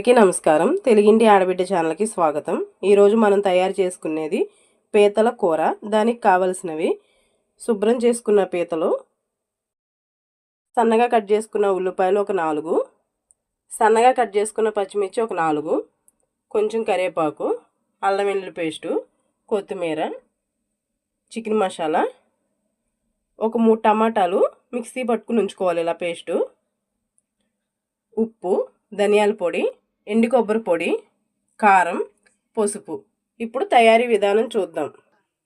అందరికీ నమస్కారం. తెలుగింటి ఆడబిడ్డ ఛానల్కి స్వాగతం. ఈరోజు మనం తయారు చేసుకునేది పీతల కూర. దానికి కావలసినవి శుభ్రం చేసుకున్న పీతలు సన్నగా కట్ చేసుకున్న ఉల్లిపాయలు ఒక నాలుగు సన్నగా కట్ చేసుకున్న పచ్చిమిర్చి ఒక నాలుగు కొంచెం కరివేపాకు అల్లం వెల్లుల్లి పేస్టు కొత్తిమీర చికెన్ మసాలా ఒక మూడు టమాటాలు మిక్సీ పట్టుకుని ఉంచుకోవాలి ఇలా పేస్టు ఉప్పు ధనియాల పొడి ఎండు కొబ్బరి పొడి కారం పసుపు. ఇప్పుడు తయారీ విధానం చూద్దాం.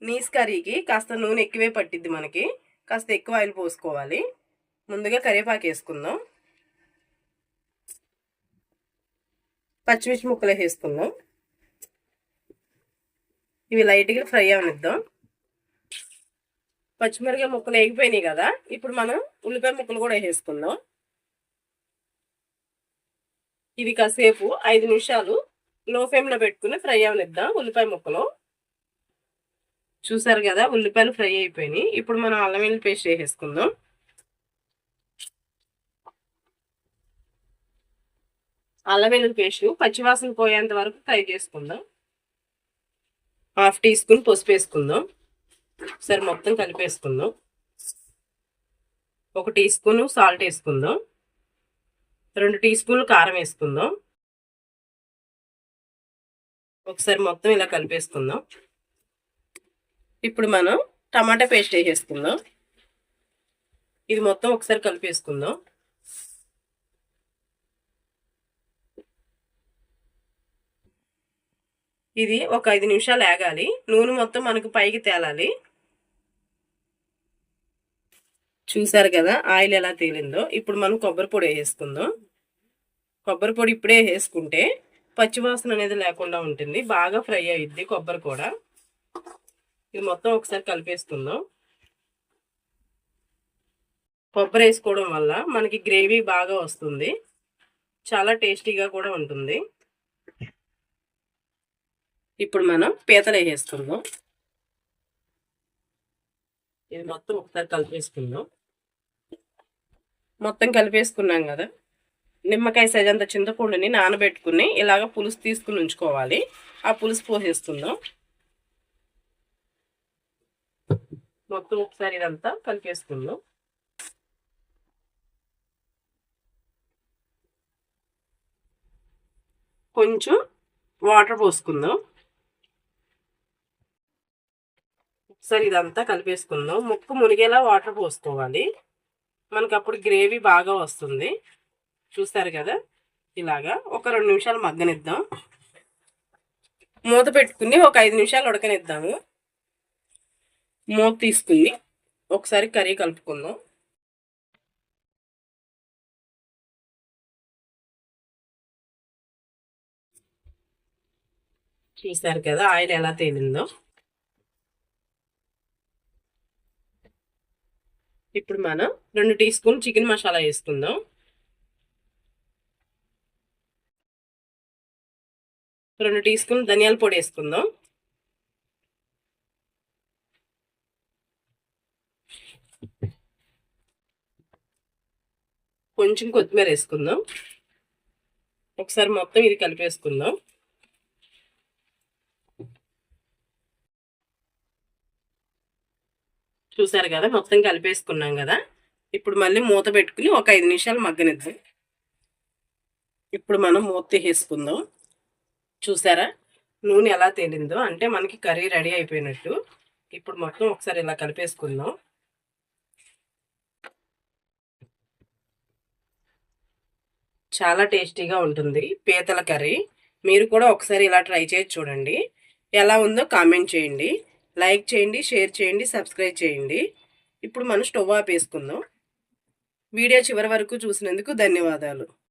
నీస్ కర్రీకి కాస్త నూనె ఎక్కువే పట్టిద్ది మనకి. కాస్త ఎక్కువ ఆయిల్ పోసుకోవాలి. ముందుగా కరివేపాకు వేసుకుందాం. పచ్చిమిర్చి ముక్కలు వేసుకుందాం. ఇవి లైట్గా ఫ్రై అవనిద్దాం. పచ్చిమిరకాయ ముక్కలు వేగిపోయినాయి కదా. ఇప్పుడు మనం ఉల్లిపాయ ముక్కలు కూడా వేసేసుకుందాం ఇవి కాసేపు ఐదు నిమిషాలు లో ఫ్లేమ్లో పెట్టుకుని ఫ్రై అవనిద్దాం ఉల్లిపాయ ముక్కలు. చూసారు కదా ఉల్లిపాయలు ఫ్రై అయిపోయినాయి. ఇప్పుడు మనం అల్లం వెల్లుల్లి పేస్ట్ వేసేసుకుందాం. అల్లం వెల్లుల్లి పేస్ట్ పచ్చివాసన పోయేంత వరకు ఫ్రై చేసుకుందాం. హాఫ్ టీ స్పూన్ పసుపు వేసుకుందాం. సరే మొత్తం కలిపేసుకుందాం. ఒక టీ స్పూన్ సాల్ట్ వేసుకుందాం. రెండు టీ స్పూన్లు కారం వేసుకుందాం. ఒకసారి మొత్తం ఇలా కలిపేసుకుందాం. ఇప్పుడు మనం టమాటా పేస్ట్ వేసేసుకుందాం. ఇది మొత్తం ఒకసారి కలిపేసుకుందాం. ఇది ఒక ఐదు నిమిషాలు ఆగాలి. నూనె మొత్తం మనకు పైకి తేలాలి. చూసారు కదా ఆయిల్ ఎలా తేలిందో. ఇప్పుడు మనం కొబ్బరి పొడి వేసుకుందాం. కొబ్బరి పొడి ఇప్పుడే వేసుకుంటే పచ్చివాసన అనేది లేకుండా ఉంటుంది. బాగా ఫ్రై అయ్యిద్ది కొబ్బరి కూడా. ఇది మొత్తం ఒకసారి కలిపేసుకుందాం. కొబ్బరి వేసుకోవడం వల్ల మనకి గ్రేవీ బాగా వస్తుంది. చాలా టేస్టీగా కూడా ఉంటుంది. ఇప్పుడు మనం పీతలు వేసేసుకుందాం. ఇది మొత్తం ఒకసారి కలిపేసుకుందాం. మొత్తం కలిపేసుకున్నాం కదా. నిమ్మకాయ సైజ్ అంత చింతపండుని నానబెట్టుకుని ఇలాగ పులుసు తీసుకుని ఉంచుకోవాలి. ఆ పులుసు పోసేస్తుందాం మొత్తం ఒకసారి ఇదంతా కలిపేసుకుందాం. కొంచెం వాటర్ పోసుకుందాం. సరే ఇదంతా కలిపేసుకుందాం. ముక్కు మునిగేలా వాటర్ పోసుకోవాలి. మనకు అప్పుడు గ్రేవీ బాగా వస్తుంది. చూస్తారు కదా? ఇలాగా ఒక రెండు నిమిషాలు మగ్గనిద్దాం. మూత పెట్టుకుని ఒక ఐదు నిమిషాలు ఉడకనిద్దాము. మూత తీసుకుని ఒకసారి కర్రీ కలుపుకుందాం. చూసారు కదా? ఆయిల్ ఎలా తేలిందో. ఇప్పుడు మనం రెండు టీ స్పూన్ చికెన్ మసాలా వేసుకుందాం. రెండు టీ స్పూన్ ధనియాల పొడి వేసుకుందాం. కొంచెం కొత్తిమీర వేసుకుందాం. ఒకసారి మొత్తం ఇది కలిపేసుకుందాం. చూసారు కదా మొత్తం కలిపేసుకున్నాం కదా. ఇప్పుడు మళ్ళీ మూత పెట్టుకుని ఒక ఐదు నిమిషాలు మగ్గనిద్దాం. ఇప్పుడు మనం మూత తీసేసుకుందాం. చూసారా? నూనె ఎలా తేలిందో అంటే మనకి కర్రీ రెడీ అయిపోయినట్టు. ఇప్పుడు మొత్తం ఒకసారి ఇలా కలిపేసుకుందాం. చాలా టేస్టీగా ఉంటుంది పీతల కర్రీ. మీరు కూడా ఒకసారి ఇలా ట్రై చేసి చూడండి. ఎలా ఉందో కామెంట్ చేయండి. లైక్ చేయండి షేర్ చేయండి సబ్స్క్రైబ్ చేయండి. ఇప్పుడు మనం స్టవ్ ఆపేసుకుందాం. వీడియో చివరి వరకు చూసినందుకు ధన్యవాదాలు.